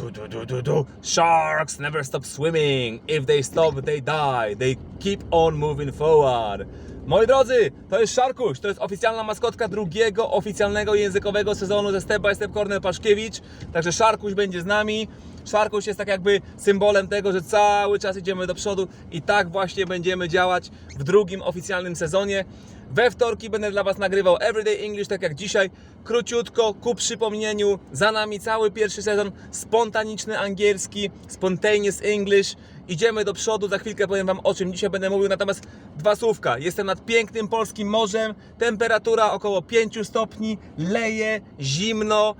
Du, du, du, du, du. Sharks never stop swimming. If they stop, they die. They keep on moving forward. Moi drodzy, to jest Szarkuś, to jest oficjalna maskotka drugiego oficjalnego językowego sezonu ze Step by Step Corner Paszkiewicz. Także Szarkuś będzie z nami. Szarkuś jest tak jakby symbolem tego, że cały czas idziemy do przodu i tak właśnie będziemy działać w drugim oficjalnym sezonie. We wtorki będę dla Was nagrywał Everyday English, tak jak dzisiaj, króciutko, ku przypomnieniu. Za nami cały pierwszy sezon, spontaniczny angielski, spontaneous English. Idziemy do przodu, za chwilkę powiem Wam o czym dzisiaj będę mówił, natomiast dwa słówka. Jestem nad pięknym polskim morzem, temperatura około 5 stopni, leje, zimno.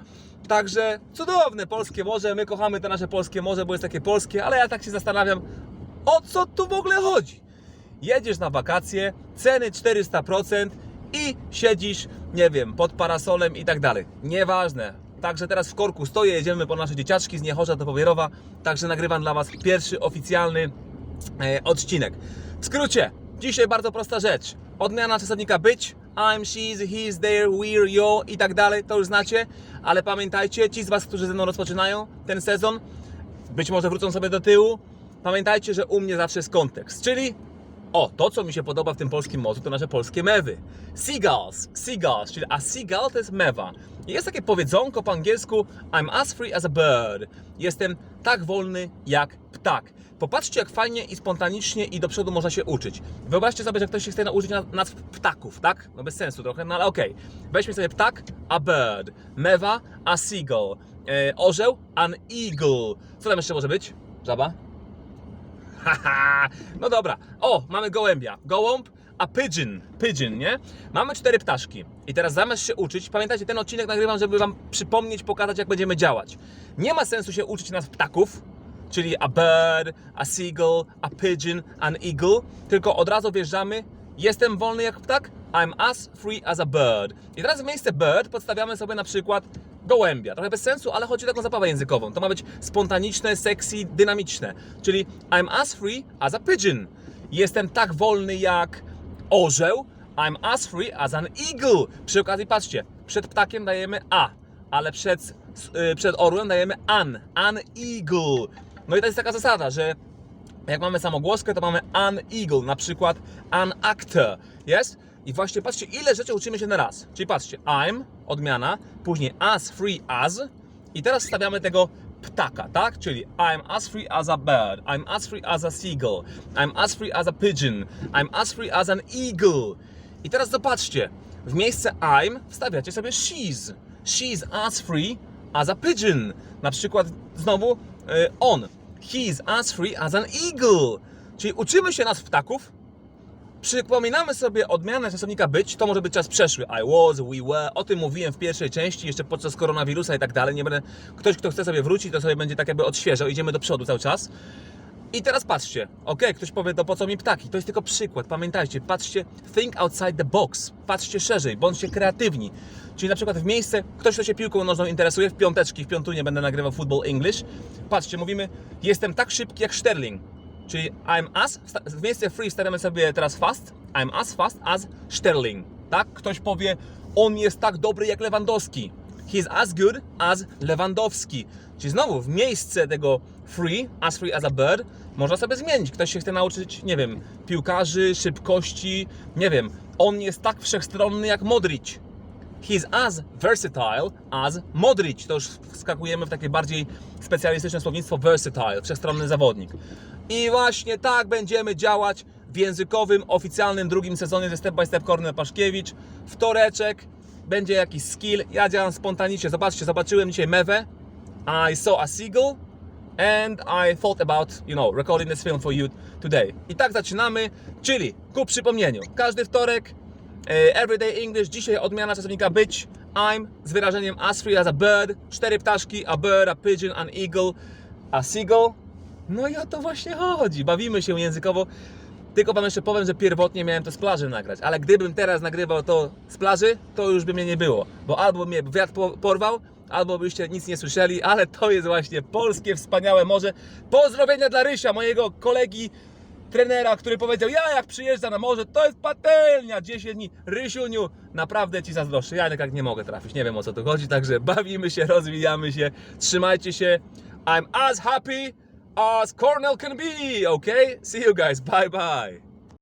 Także cudowne polskie morze, my kochamy to nasze polskie morze, bo jest takie polskie, ale ja tak się zastanawiam, o co tu w ogóle chodzi? jedziesz na wakacje, ceny 400% i siedzisz, nie wiem, pod parasolem i tak dalej. Nieważne. Także teraz w korku stoję, jedziemy po nasze dzieciaczki z Niechorza do Powierowa, także nagrywam dla Was pierwszy oficjalny e, odcinek. W skrócie, dzisiaj bardzo prosta rzecz. Odmiana czasownika być, I'm, she's, he's, there, we're, yo i tak dalej, to już znacie, ale pamiętajcie, ci z Was, którzy ze mną rozpoczynają ten sezon, być może wrócą sobie do tyłu, pamiętajcie, że u mnie zawsze jest kontekst, czyli o, to co mi się podoba w tym polskim morzu, to nasze polskie mewy. Seagulls, seagulls, czyli a seagull to jest mewa. Jest takie powiedzonko po angielsku I'm as free as a bird. Jestem tak wolny jak ptak. Popatrzcie, jak fajnie i spontanicznie i do przodu można się uczyć. Wyobraźcie sobie, że ktoś się chce nauczyć na- nazw ptaków, tak? No bez sensu trochę, no ale okej. Weźmy sobie ptak, a bird. Mewa, a seagull. E, orzeł, an eagle. Co tam jeszcze może być? Żaba? Haha, no dobra. O, mamy gołębia. Gołąb, a pigeon. Pigeon, nie? Mamy cztery ptaszki. I teraz zamiast się uczyć, pamiętajcie, ten odcinek nagrywam, żeby Wam przypomnieć, pokazać, jak będziemy działać. Nie ma sensu się uczyć nas ptaków, czyli a bird, a seagull, a pigeon, an eagle, tylko od razu wjeżdżamy. Jestem wolny jak ptak? I'm as free as a bird. I teraz w miejsce bird podstawiamy sobie na przykład gołębia. Trochę bez sensu, ale chodzi o taką zabawę językową. To ma być spontaniczne, sexy, dynamiczne. Czyli I'm as free as a pigeon. Jestem tak wolny jak orzeł. I'm as free as an eagle. Przy okazji patrzcie, przed ptakiem dajemy a, ale przed, y, przed orłem dajemy an. An eagle. No i to jest taka zasada, że jak mamy samogłoskę, to mamy an eagle, na przykład an actor, jest? I właśnie patrzcie, ile rzeczy uczymy się na raz. Czyli patrzcie, I'm, odmiana, później as free as i teraz stawiamy tego ptaka, tak? Czyli I'm as free as a bird, I'm as free as a seagull, I'm as free as a pigeon, I'm as free as an eagle. I teraz zobaczcie, w miejsce I'm wstawiacie sobie she's. She's as free as a pigeon. Na przykład znowu y, on. He's as free as an eagle. Czyli uczymy się nas ptaków, Przypominamy sobie odmianę czasownika być, to może być czas przeszły. I was, we were, o tym mówiłem w pierwszej części, jeszcze podczas koronawirusa i tak dalej. Nie będę, ktoś, kto chce sobie wrócić, to sobie będzie tak jakby odświeżał, idziemy do przodu cały czas. I teraz patrzcie, ok, ktoś powie, to po co mi ptaki? To jest tylko przykład, pamiętajcie, patrzcie, think outside the box, patrzcie szerzej, bądźcie kreatywni. Czyli na przykład w miejsce, ktoś, kto się piłką nożną interesuje, w piąteczki, w piątunie będę nagrywał Football English. Patrzcie, mówimy, jestem tak szybki jak Sterling. Czyli I'm as, w miejsce free stawiamy sobie teraz fast, I'm as fast as Sterling. Tak? Ktoś powie, on jest tak dobry jak Lewandowski. He's as good as Lewandowski. Czyli znowu w miejsce tego free, as free as a bird, można sobie zmienić. Ktoś się chce nauczyć, nie wiem, piłkarzy, szybkości, nie wiem, on jest tak wszechstronny jak Modric. He's as versatile as Modric. To już wskakujemy w takie bardziej specjalistyczne słownictwo versatile, wszechstronny zawodnik. I właśnie tak będziemy działać w językowym, oficjalnym drugim sezonie ze Step by Step Corner Paszkiewicz. Wtoreczek, będzie jakiś skill. Ja działam spontanicznie. Zobaczcie, zobaczyłem dzisiaj mewę. I saw a seagull and I thought about, you know, recording this film for you today. I tak zaczynamy, czyli ku przypomnieniu, każdy wtorek Everyday English, dzisiaj odmiana czasownika być, I'm z wyrażeniem as free as a bird, cztery ptaszki, a bird, a pigeon, an eagle, a seagull. No i o to właśnie chodzi, bawimy się językowo. Tylko wam jeszcze powiem, że pierwotnie miałem to z plaży nagrać, ale gdybym teraz nagrywał to z plaży, to już by mnie nie było, bo albo mnie wiatr po- porwał, albo byście nic nie słyszeli, ale to jest właśnie polskie wspaniałe morze. Pozdrowienia dla Rysia, mojego kolegi, trenera, który powiedział, ja jak przyjeżdżam na morze, to jest patelnia, 10 dni. Rysiuniu, naprawdę Ci zazdroszczę, ja tak nie mogę trafić, nie wiem o co tu chodzi, także bawimy się, rozwijamy się, trzymajcie się, I'm as happy as Cornell can be, okay? See you guys, bye bye.